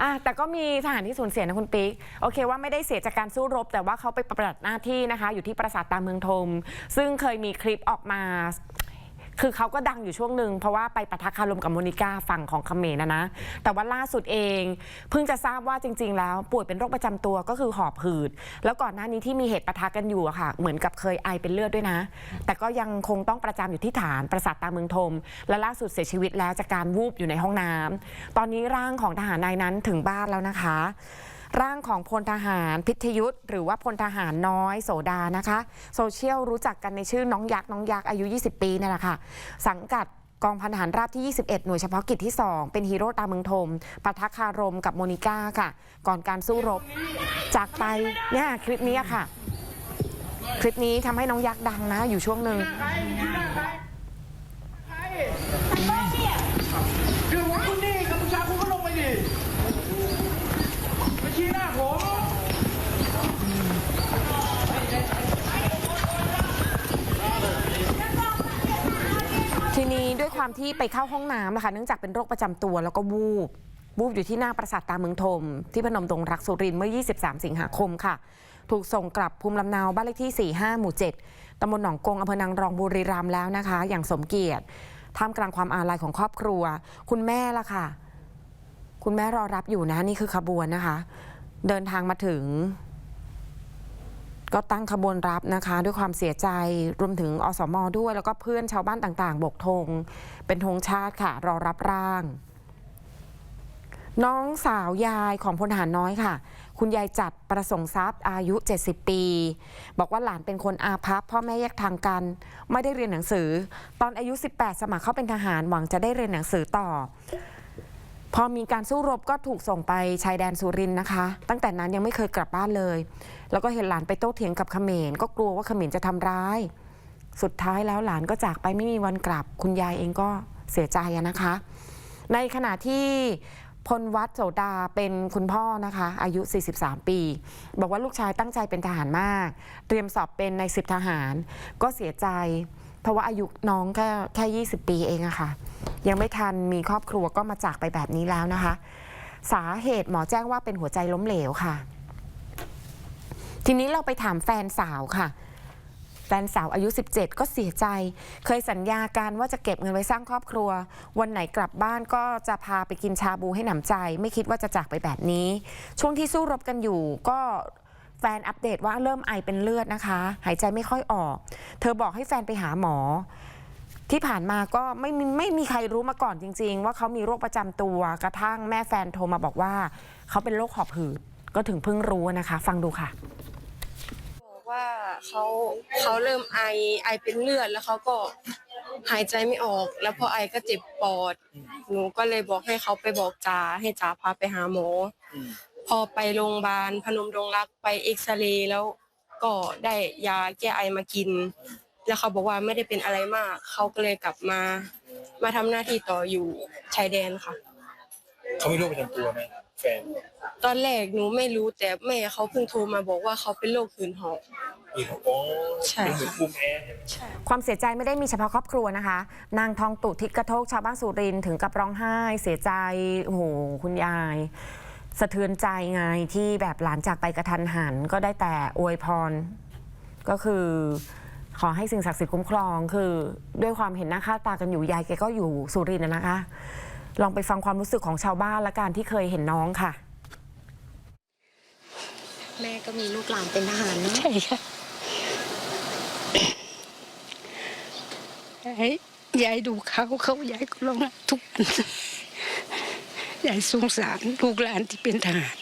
อะแต่ก็มีทหารที่สูญเสียนะคุณปิ๊กโอเคว่าไม่ได้เสียจากการสู้รบ แต่ว่าเขาไปปฏิบัติหน้าที่นะคะ อยู่ที่ปราสาทตาเมืองทม ซึ่งเคยมีคลิปออกมา คือเขาก็ดังอยู่ช่วงหนึ่งเพราะว่าไปปะทะคารมกับโมนิก้าฝั่งของเขมรนะนะ แต่ว่าล่าสุดเอง เพิ่งจะทราบว่าจริง ๆ แล้วป่วยเป็นโรคประจำตัวก็คือหอบหืด แล้วก่อนหน้านี้ที่มีเหตุปะทะกันอยู่อะค่ะ เหมือนกับเคยไอเป็นเลือดด้วยนะ แต่ก็ยังคงต้องประจำอยู่ที่ฐานปราสาทตาเมืองทม และล่าสุดเสียชีวิตแล้วจากการวูบอยู่ในห้องน้ำตอนนี้ร่างของทหารนายนั้นถึงบ้านแล้วนะคะ ร่างของพลทหารพิทยุทธ์หรือว่าพลทหารน้อยโสดานะคะ โซเชียลรู้จักกันในชื่อน้องยักษ์น้องยักษ์อายุ 20 ปีนี่แหละค่ะ สังกัดกองพันทหารราบที่ 21 หน่วยเฉพาะกิจที่ 2 เป็นฮีโร่ตามเมืองทมปะทะคารมกับโมนิก้าค่ะ ก่อนการสู้รบ จากไปเนี่ยคลิปนี้ค่ะ คลิปนี้ทำให้น้องยักษ์ดังนะอยู่ช่วงหนึ่ง คือผมคุณนี่กัมพูชาคุณก็ลงไปดิไปชี้หน้าผม ทีนี้ด้วย ความที่ไปเข้าห้องน้ำนะคะ เนื่องจากเป็นโรคประจำตัวแล้วก็วูบ วูบอยู่ที่หน้าปราสาทตาเมืองทมที่พนมดงรักสุรินทร์เมื่อ 23 สิงหาคมค่ะ ถูกส่งกลับภูมิลำเนาบ้านเลขที่ 45 หมู่ 7ตำบลหนองกงอำเภอนางรองบุรีรัมย์แล้วนะคะ อย่างสมเกียรติท่ามกลางความอาลัยของครอบครัว คุณแม่ล่ะค่ะ คุณแม่รอรับอยู่นะนี่คือขบวนนะคะ เดินทางมาถึง ก็ตั้งขบวนรับนะคะ ด้วยความเสียใจรวมถึงอสมอด้วย แล้วก็เพื่อนชาวบ้านต่างๆ บกธงเป็นธงชาติค่ะ รอรับร่าง น้องสาวยายของพลทหารน้อยค่ะ คุณยายจัดประสงค์ทรัพย์อายุ 70 ปี บอกว่าหลานเป็นคนอาภัพพ่อแม่แยกทางกัน ไม่ได้เรียนหนังสือ ตอนอายุ 18 สมัครเข้าเป็นทหารหวังจะได้เรียนหนังสือต่อ พอมีการสู้รบก็ถูกส่งไปชายแดนสุรินนะคะ ตั้งแต่นั้นยังไม่เคยกลับบ้านเลย แล้วก็เห็นหลานไปโต้เถียงกับเขมรก็กลัวว่าเขมรจะทำร้าย สุดท้ายแล้วหลานก็จากไปไม่มีวันกลับ คุณยายเองก็เสียใจนะคะ ในขณะที่พลวัตโสดาเป็นคุณพ่อนะคะ อายุ 43 ปี บอกว่าลูกชายตั้งใจเป็นทหารมาก เตรียมสอบเป็นในสิบทหาร ก็เสียใจ เพราะว่าอายุน้องแค่แค่ 20 ปีเองอะค่ะ ยังไม่ทันมีครอบครัวก็มาจากไปแบบนี้แล้วนะคะ สาเหตุหมอแจ้งว่าเป็นหัวใจล้มเหลวค่ะ ทีนี้เราไปถามแฟนสาวค่ะ แฟนสาวอายุ 17 ก็เสียใจ เคยสัญญากันว่าจะเก็บเงินไว้สร้างครอบครัว วันไหนกลับบ้านก็จะพาไปกินชาบูให้หนำใจ ไม่คิดว่าจะจากไปแบบนี้ ช่วงที่สู้รบกันอยู่ก็แฟนอัปเดตว่าเริ่มไอเป็นเลือดนะคะ หายใจไม่ค่อยออก เธอบอกให้แฟนไปหาหมอ ที่ผ่านมาก็ไม่มีไม่มีใครรู้มาก่อนจริง ๆ ว่าเขามีโรคประจำตัวกระทั่งแม่แฟนโทรมาบอกว่า เขาเป็นโรคหอบหืดก็ถึงเพิ่งรู้นะคะ ฟังดูค่ะ บอกว่าเขาเขาเริ่มไอไอเป็นเลือดแล้วเขาก็หายใจไม่ออก แล้วพอไอก็เจ็บปอด หนูก็เลยบอกให้เขาไปบอกจ่าให้จ่าพาไปหาหมออพอไปโรงพยาบาลพนมดงรักไปเอ็กซเรย์แล้วก็ได้ยาแก้ไอมากิน แล้วเขาบอกว่าไม่ได้เป็นอะไรมาก เขาก็เลยกลับมา มาทำหน้าที่ต่ออยู่ชายแดนค่ะ เขามีโรคประจำตัวไหมแฟนตอนแรกหนูไม่รู้แต่แม่เขาเพิ่งโทรมาบอกว่าเขาเป็นโรคหืนหอบ มีของอ๋อใช่เป็นเหมือนภูมิแพ้ใช่ความเสียใจไม่ได้มีเฉพาะครอบครัวนะคะ นางทองตุทิศกระโทกชาวบ้านสุรินทร์ถึงกับร้องไห้ เสียใจ โอ้โห คุณยาย สะเทือนใจไงที่แบบหลานจากไปกระทันหัน ก็ได้แต่อวยพร ก็คือ ขอให้สิ่งศักดิ์สิทธิ์คุ้มครองคือด้วยความเห็นหน้าค่าตากันอยู่ยายแกก็อยู่สุรินทร์นะนะคะ ลองไปฟังความรู้สึกของชาวบ้านและการที่เคยเห็นน้องค่ะ แม่ก็มีลูกหลานเป็นทหารเนาะใช่ค่ะยายยายดูเขาเขายายก็ร้องไห้ทุกวันยายสงสารลูกหลานที่เป็นทหาร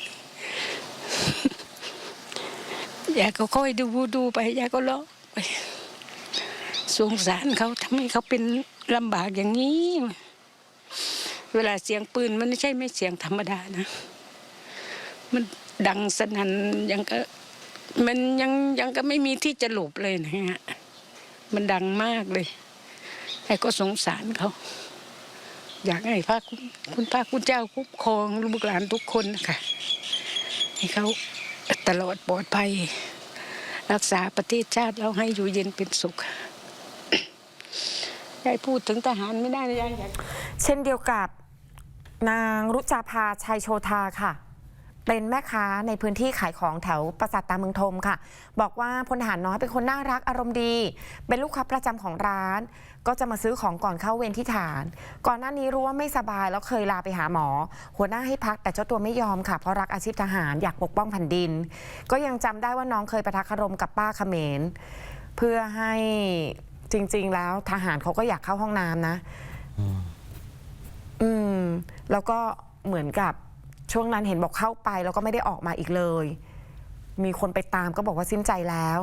ยายก็ค่อยดูดูไปยายก็ร้องไป สงสารเขาทำให้เขาเป็นลำบากอย่างนี้ เวลาเสียงปืนมันไม่ใช่ไม่เสียงธรรมดานะ มันดังสนั่นยังก็ มันยังยังก็ไม่มีที่จะหลบเลยนะฮะมันดังมากเลยแต่ก็สงสารเขา อยากให้พระคุณคุณพระคุณเจ้าคุ้มครองลูกหลานทุกคนนะคะให้เขาตลอดปลอดภัย รักษาประเทศชาติเราให้อยู่เย็นเป็นสุข ยายพูดถึงทหารไม่ได้นะยายอยาก เช่นเดียวกับนางรุจาภาชัยโชทาค่ะ เป็นแม่ค้าในพื้นที่ขายของแถวปราสาทตาเมืองทมค่ะ บอกว่าพลทหารน้อยเป็นคนน่ารักอารมณ์ดี เป็นลูกค้าประจำของร้าน ก็จะมาซื้อของก่อนเข้าเวรที่ฐาน ก่อนหน้านี้รู้ว่าไม่สบายแล้วเคยลาไปหาหมอ หัวหน้าให้พักแต่เจ้าตัวไม่ยอมค่ะเพราะรักอาชีพทหารอยากปกป้องแผ่นดิน ก็ยังจำได้ว่าน้องเคยประทักคารมกับป้าเขมรเพื่อให้ จริง ๆ แล้วทหารเขาก็อยากเข้าห้องน้ำนะ อืม แล้วก็เหมือนกับช่วงนั้นเห็นบอกเข้าไปแล้วก็ไม่ได้ออกมาอีกเลย มีคนไปตามก็บอกว่าสิ้นใจแล้ว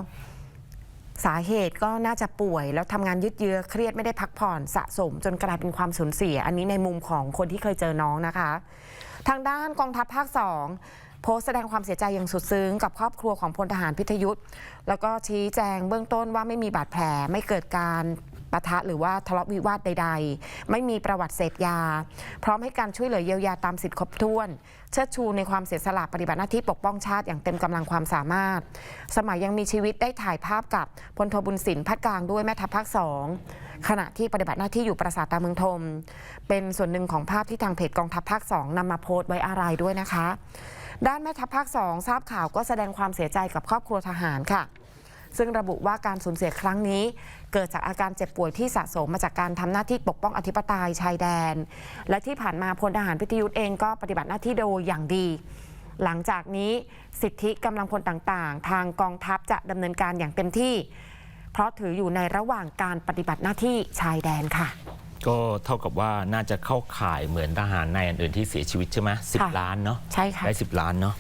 สาเหตุก็น่าจะป่วย แล้วทำงานยืดเยื้อเครียดไม่ได้พักผ่อนสะสม จนกลายเป็นความสูญเสีย อันนี้ในมุมของคนที่เคยเจอน้องนะคะ ทางด้านกองทัพภาคสอง โพสต์แสดงความเสียใจอย่างสุดซึ้งกับครอบครัวของพลทหารพิทยุทธ์แล้วก็ชี้แจงเบื้องต้นว่าไม่มีบาดแผลไม่เกิดการ ปะทะหรือว่าทะเลาะวิวาทใด ๆ ไม่มีประวัติเสพยา พร้อมให้การช่วยเหลือเยียวยาตามสิทธิครบถ้วน เชิดชูในความเสียสละปฏิบัติหน้าที่ปกป้องชาติอย่างเต็มกำลังความสามารถ สมัยยังมีชีวิตได้ถ่ายภาพกับพลโทบุญสินพัดกลางด้วยแม่ทัพภาคสองขณะที่ปฏิบัติหน้าที่อยู่ปราสาทตาเมืองทม เป็นส่วนหนึ่งของภาพที่ทางเพจกองทัพภาคสองนำมาโพสต์ไว้อาลัยด้วยนะคะ ด้านแม่ทัพภาคสองทราบข่าวก็แสดงความเสียใจกับครอบครัวทหารค่ะ ซึ่งระบุว่าการสูญเสียครั้งนี้ เกิดจากอาการเจ็บป่วยที่สะสมมาจากการทำหน้าที่ปกป้องอธิปไตยชายแดน และที่ผ่านมาพลทหารพิทยุทธ์เองก็ปฏิบัติหน้าที่โดยอย่างดี หลังจากนี้สิทธิกำลังพลต่างๆ ทางกองทัพจะดำเนินการอย่างเต็มที่ เพราะถืออยู่ในระหว่างการปฏิบัติหน้าที่ชายแดนค่ะก็เท่ากับว่าน่าจะเข้าข่ายเหมือนทหารนายอื่นๆที่เสียชีวิตใช่ไหมสิบค่ะล้านเนาะใช่ค่ะได้สิบล้านเนาะ